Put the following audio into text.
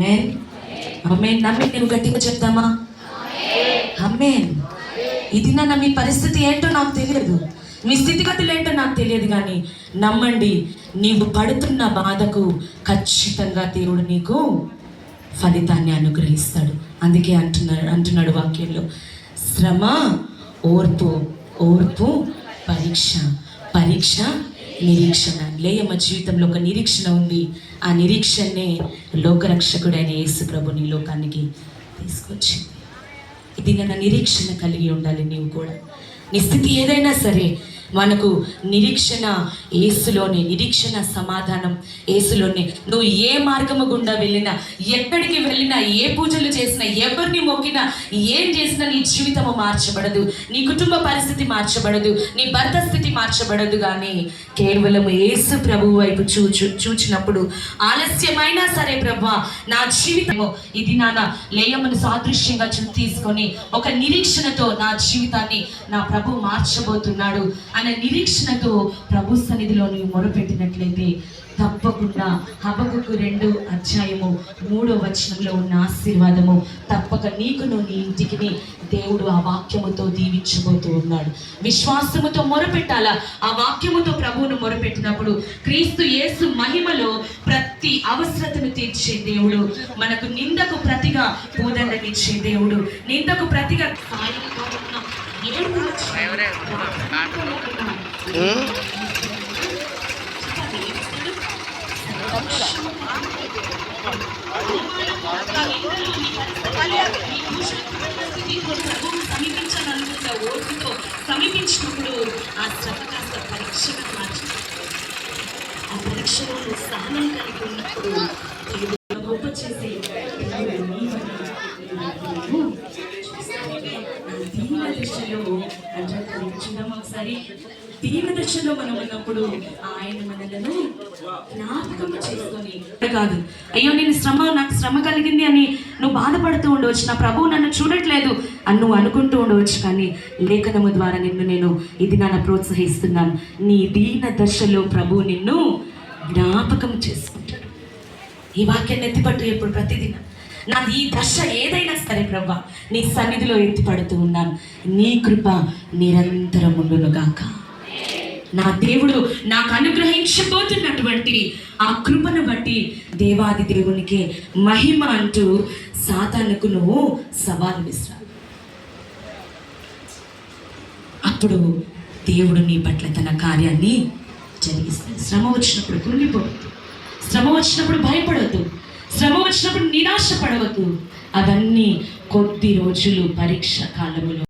అమ్మేన్ అమ్మేన్ నమ్మి నువ్వు గట్టిగా చెప్తామా? అమ్మేన్ ఇది నా మీ పరిస్థితి ఏంటో నాకు తెలియదు. మీ స్థితిగతులు ఏంటో నాకు తెలియదు కానీ నమ్మండి నీవు పడుతున్న బాధకు ఖచ్చితంగా దేవుడు నీకు ఫలితాన్ని అనుగ్రహిస్తాడు. అందుకే అంటున్నాడు అంటున్నాడు వాక్యంలో శ్రమ ఓర్పు ఓర్పు పరీక్ష పరీక్ష నిరీక్షణ. లేయమ్మ జీవితంలో ఒక నిరీక్షణ ఉంది. ఆ నిరీక్షణనే లోకరక్షకుడైన యేసు ప్రభుని లోకానికి తీసుకొచ్చింది. ఇది నా నిరీక్షణ కలిగి ఉండాలి నీవు కూడా. నీ స్థితి ఏదైనా సరే మనకు నిరీక్షణ ఏసులోనే నిరీక్షణ సమాధానం ఏసులోనే నువ్వు ఏ మార్గము గుండా వెళ్ళినా ఎక్కడికి వెళ్ళినా ఏ పూజలు చేసినా ఎవరిని మొక్కినా ఏం చేసినా నీ జీవితము మార్చబడదు. నీ కుటుంబ పరిస్థితి మార్చబడదు. నీ భర్త స్థితి మార్చబడదు కానీ కేవలం ఏసు ప్రభు వైపు చూచు చూచినప్పుడు ఆలస్యమైనా సరే ప్రభా నా జీవితము ఇది నాన్న లేయమ్మను సాదృశ్యంగా చూ తీసుకొని ఒక నిరీక్షణతో నా జీవితాన్ని నా ప్రభు మార్చబోతున్నాడు. అనే నిరీక్షణతో ప్రభు సన్నిధిలో నువ్వు మొరపెట్టినట్లయితే తప్పకుండా హబకుకు రెండు అధ్యాయము మూడో వచనంలో ఉన్న ఆశీర్వాదము తప్పక నీకును నీ ఇంటికి దేవుడు ఆ వాక్యముతో దీవించబోతూ ఉన్నాడు. విశ్వాసముతో మొరపెట్టాలా? ఆ వాక్యముతో ప్రభువును మొరపెట్టినప్పుడు క్రీస్తు యేసు మహిమలో ప్రతి అవసరతను తీర్చే దేవుడు మనకు నిందకు ప్రతిగా పూదండనిచ్చే దేవుడు నిందకు ప్రతిగా సాయంతో ఉన్న సమీపించాలనుకున్న ఓర్పుతో సమీపించినప్పుడు ఆ శ్రమ కాస్త పరీక్షగా మార్చుతుంది ఆ పరీక్షలో సహనం కలిగి ఉన్నప్పుడు గొప్ప చేసి దేవుడు నీవని నీవు చూస్తావు. దీన అంటే అంటారు ఒకసారి? దీన మనం ఉన్నప్పుడు ఆయన మనలను జ్ఞాపకం చేసుకొని కాదు. అయ్యో నేను శ్రమ నాకు శ్రమ కలిగింది అని నువ్వు బాధపడుతూ ఉండవచ్చు. నా ప్రభువు నన్ను చూడట్లేదు అని నువ్వు అనుకుంటూ ఉండవచ్చు. కానీ లేఖనము ద్వారా నిన్ను నేను ఇది నన్ను ప్రోత్సహిస్తున్నాను. నీ దీన దశలో ప్రభు నిన్ను జ్ఞాపకం చేసుకుంటాడు. ఈ వాక్యాన్ని ఎత్తిపట్టు ఎప్పుడు ప్రతిదినం. నాది ఈ దశ ఏదైనా సరే ప్రభా నీ సన్నిధిలో ఎత్తిపడుతూ ఉన్నాను. నీ కృప నిరంతరం ఉండునుగాక నా దేవుడు నాకు అనుగ్రహించబోతున్నటువంటి ఆ కృపను బట్టి దేవాది దేవునికి మహిమ అంటూ సాతానుకు నువ్వు సవాలు విసిరా అప్పుడు దేవుడు నీ పట్ల తన కార్యాన్ని జరిగిస్తాడు. శ్రమ వచ్చినప్పుడు కృంగిపోవద్దు. శ్రమ వచ్చినప్పుడు భయపడద్దు. శ్రమ వచ్చినప్పుడు నిరాశ పడవద్దు అవన్నీ కొద్ది రోజులు పరీక్ష కాలములో.